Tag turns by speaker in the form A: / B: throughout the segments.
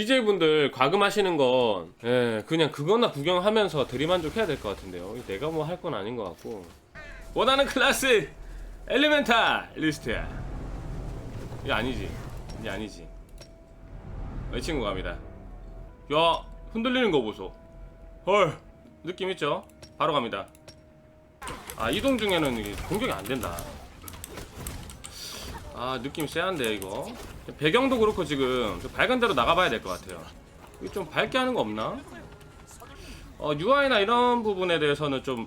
A: BJ분들 과금하시는 건 예, 그냥 그거나 구경하면서 대리만족해야 될 것 같은데요. 내가 뭐 할 건 아닌 것 같고 원하는 클래스 엘리멘탈 리스트야. 이게 아니지. 이게 아니지. 이 친구 갑니다. 야 흔들리는 거 보소. 헐 느낌 있죠? 바로 갑니다. 아 이동 중에는 공격이 안 된다. 아 느낌 쎄한데 이거? 배경도 그렇고 지금 좀 밝은 데로 나가봐야 될 것 같아요. 이거 좀 밝게 하는 거 없나? 어 UI나 이런 부분에 대해서는 좀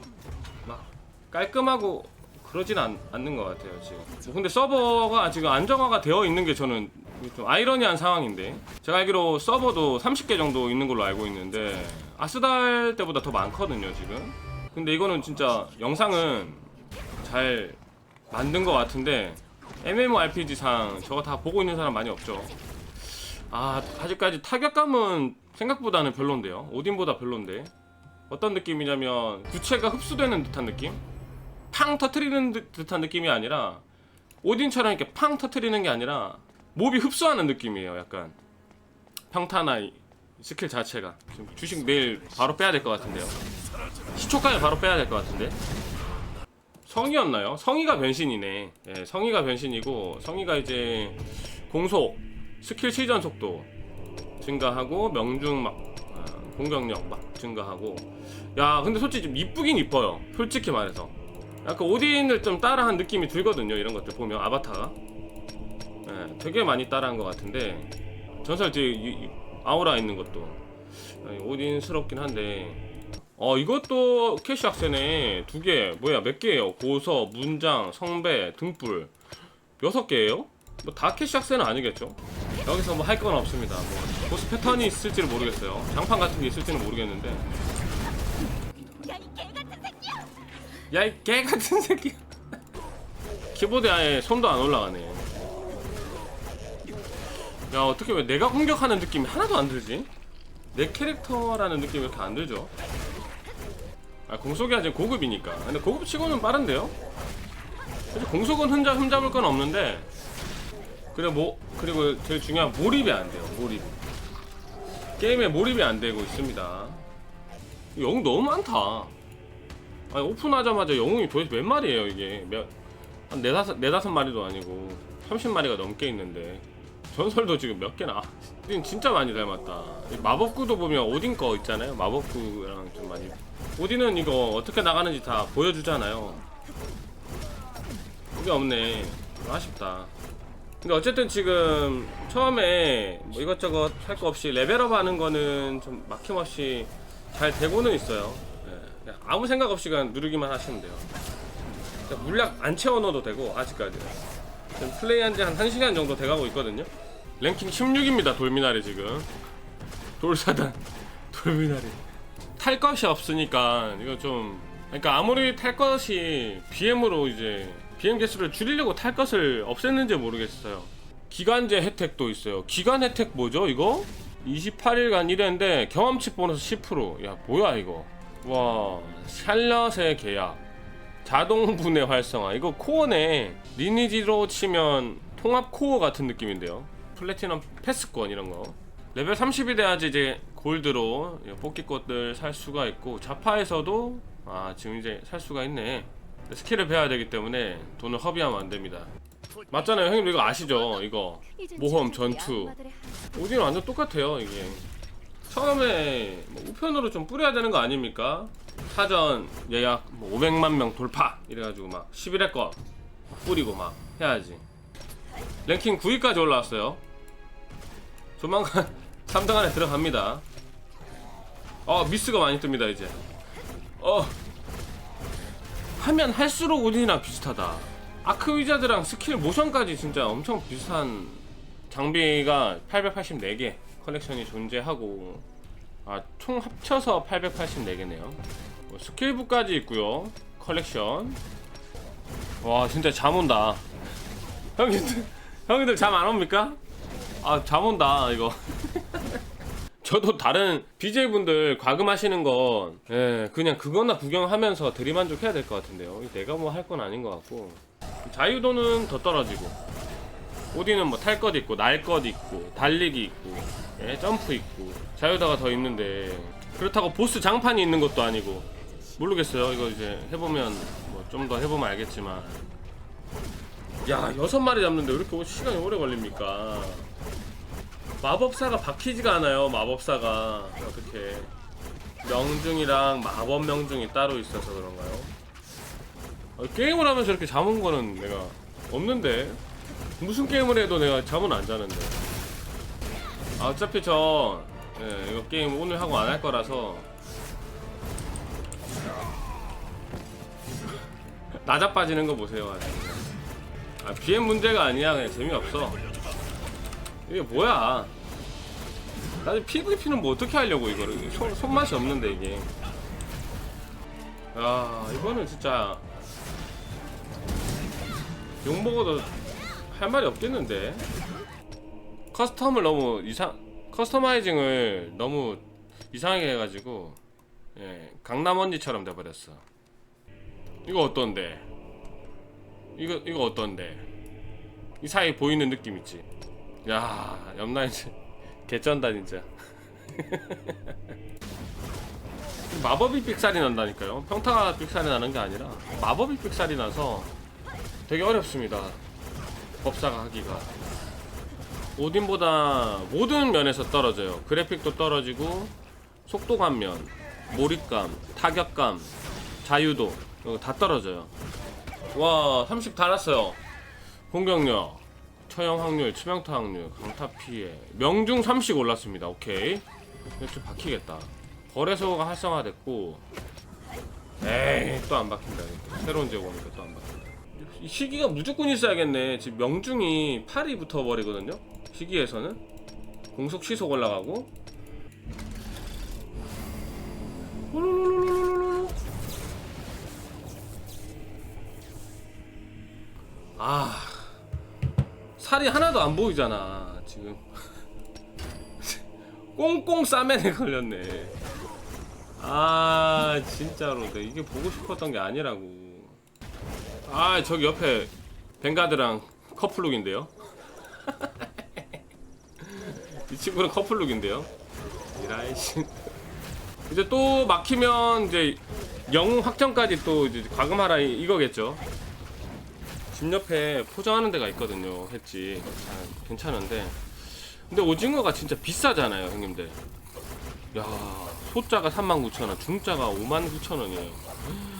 A: 막 깔끔하고 그러진 않, 않는 것 같아요 지금. 뭐 근데 서버가 지금 안정화가 되어 있는 게 저는 좀 아이러니한 상황인데. 제가 알기로 서버도 30개 정도 있는 걸로 알고 있는데 아스달 때보다 더 많거든요 지금. 근데 이거는 진짜 영상은 잘 만든 것 같은데 MMORPG상 저거 다 보고 있는 사람 많이 없죠. 아 아직까지 타격감은 생각보다는 별론데요. 오딘보다 별론데. 어떤 느낌이냐면 구체가 흡수되는 듯한 느낌? 팡 터트리는 듯- 듯한 느낌이 아니라 오딘처럼 이렇게 팡 터트리는 게 아니라 몹이 흡수하는 느낌이에요 약간. 평타나 이 스킬 자체가. 지금 주식 내일 바로 빼야 될 것 같은데요. 시초까지 바로 빼야 될 것 같은데 성이었나요? 성이가 변신이네. 예, 성이가 변신이고 성이가 이제 공속, 스킬 시전 속도 증가하고 명중 막 아, 공격력 막 증가하고 야 근데 솔직히 좀 이쁘긴 이뻐요. 솔직히 말해서 약간 오딘을 좀 따라한 느낌이 들거든요. 이런 것들 보면 아바타가 예, 되게 많이 따라한 것 같은데 전설 뒤에 이- 이 아우라 있는 것도 아, 오딘스럽긴 한데 어 이것도 캐시 악세네 두 개 뭐야 몇 개예요? 고서 문장 성배 등불. 여섯 개예요? 뭐 다 캐시 악세는 아니겠죠? 여기서 뭐 할 건 없습니다. 뭐 보스 패턴이 있을지는 모르겠어요. 장판 같은 게 있을지는 모르겠는데. 야 이 개 같은 새끼 키보드에 아예 손도 안 올라가네. 야 어떻게 왜 내가 공격하는 느낌이 하나도 안 들지? 내 캐릭터라는 느낌이 이렇게 안 들죠 아, 공속이 아직 고급이니까. 근데 고급 치고는 빠른데요? 공속은 흠잡, 흠잡을 건 없는데, 그래, 뭐, 그리고 제일 중요한 몰입이 안 돼요, 몰입. 게임에 몰입이 안 되고 있습니다. 영웅 너무 많다. 아니, 오픈하자마자 영웅이 도대체 몇 마리예요, 이게. 몇, 한 네다섯, 네다섯 마리도 아니고, 30마리가 넘게 있는데. 전설도 지금 몇 개나. 아, 오딘 진짜 많이 닮았다. 이 마법구도 보면 오딘 거 있잖아요. 마법구랑 좀 많이. 오딘은 이거 어떻게 나가는지 다 보여주잖아요. 그게 없네. 아쉽다. 근데 어쨌든 지금 처음에 뭐 이것저것 할 거 없이 레벨업 하는 거는 좀 막힘없이 잘 되고는 있어요. 예, 그냥 아무 생각 없이 그냥 누르기만 하시면 돼요. 물약 안 채워 넣어도 되고, 아직까지는. 지금 플레이한 지 한 1시간 정도 돼가고 있거든요. 랭킹 16입니다, 돌미나리 지금. 돌사단, 돌미나리. 탈 것이 없으니까, 이거 좀. 그러니까 아무리 탈 것이 BM으로 이제, BM 개수를 줄이려고 탈 것을 없앴는지 모르겠어요. 기간제 혜택도 있어요. 기간 혜택 뭐죠, 이거? 28일간 일했는데 경험치 보너스 10%. 야, 뭐야, 이거. 와, 샬럿의 계약. 자동 분해 활성화 이거 코어네 리니지로 치면 통합 코어 같은 느낌인데요 플래티넘 패스권 이런 거. 레벨 30이 돼야지 이제 골드로 뽑기 것들 살 수가 있고 자파에서도 아 지금 이제 살 수가 있네. 스킬을 배워야 되기 때문에 돈을 허비하면 안 됩니다. 맞잖아요. 형님 이거 아시죠? 이거 모험 전투. 오디는 완전 똑같아요 이게. 처음에 뭐 우편으로 좀 뿌려야 되는 거 아닙니까? 사전 예약 뭐 500만 명 돌파! 이래가지고 막 11회 거 뿌리고 막 해야지. 랭킹 9위까지 올라왔어요 조만간 3등 안에 들어갑니다. 어 미스가 많이 뜹니다 이제. 어 하면 할수록 우리랑 비슷하다. 아크 위자드랑 스킬 모션까지 진짜 엄청 비슷한 장비가 884개 컬렉션이 존재하고 아 총 합쳐서 884개네요. 스킬북까지 있고요 컬렉션. 와 진짜 잠 온다. 형님들 형님들 잠 안 옵니까? 아 잠 온다 이거. 저도 다른 BJ분들 과금하시는 건 예, 그냥 그거나 구경하면서 대리만족해야 될 것 같은데요. 내가 뭐 할 건 아닌 것 같고. 자유도는 더 떨어지고. 오디는 뭐 탈 것 있고 날 것 있고 달리기 있고 예, 점프 있고. 자유다가 더 있는데. 그렇다고 보스 장판이 있는 것도 아니고. 모르겠어요. 이거 이제 해보면 뭐 좀 더 해보면 알겠지만 야 여섯 마리 잡는데 왜 이렇게 시간이 오래 걸립니까? 마법사가 박히지가 않아요 마법사가. 어떻게 명중이랑 마법 명중이 따로 있어서 그런가요? 아, 게임을 하면서 이렇게 잠은 거는 내가 없는데. 무슨 게임을 해도 내가 잠은 안 자는데. 아, 어차피 저 예, 이거 게임 오늘 하고 안 할 거라서. 나자 빠지는 거 보세요 아주. 아 BM 문제가 아니야. 그냥 재미없어. 이게 뭐야? 나중에 PVP는 뭐 어떻게 하려고 이거를? 손, 손맛이 없는데 이게. 아 이거는 진짜. 욕먹어도 할 말이 없겠는데? 커스텀을 너무 이상 커스터마이징을 너무 이상하게 해가지고 예 강남 언니처럼 돼버렸어. 이거 어떤데 이거 이거 어떤데? 이 사이 보이는 느낌 있지? 야 옆라인 개쩐다 진짜. 마법이 삑살이 난다니까요. 평타가 삑살이 나는 게 아니라 마법이 삑살이 나서 되게 어렵습니다. 법사가 하기가. 오딘보다 모든 면에서 떨어져요. 그래픽도 떨어지고 속도감 면 몰입감 타격감 자유도 다 떨어져요 와 30 달았어요. 공격력 처형 확률 치명타 확률 강타 피해. 명중 30 올랐습니다. 오케이. 좀 박히겠다. 거래소가 활성화됐고. 에이 또 안 박힌다. 새로운 지역 오니까 또 안 박힌다. 이 시기가 무조건 있어야겠네. 지금 명중이 8이 붙어버리거든요. 시기에서는. 공속 시속 올라가고 아 살이 하나도 안 보이잖아 지금. 꽁꽁 싸매에 걸렸네. 아 진짜로. 이게 보고 싶었던 게 아니라고. 아 저기 옆에 벵가드랑 커플룩인데요? 이 친구는 커플룩인데요? 이라이씨. 이제 또 막히면 이제 영웅 확정까지 또 이제 과금하라 이- 이거겠죠 집 옆에 포장하는 데가 있거든요 했지 아, 괜찮은데. 근데 오징어가 진짜 비싸잖아요 형님들. 야 소자가 39,000원 중자가 59,000원이에요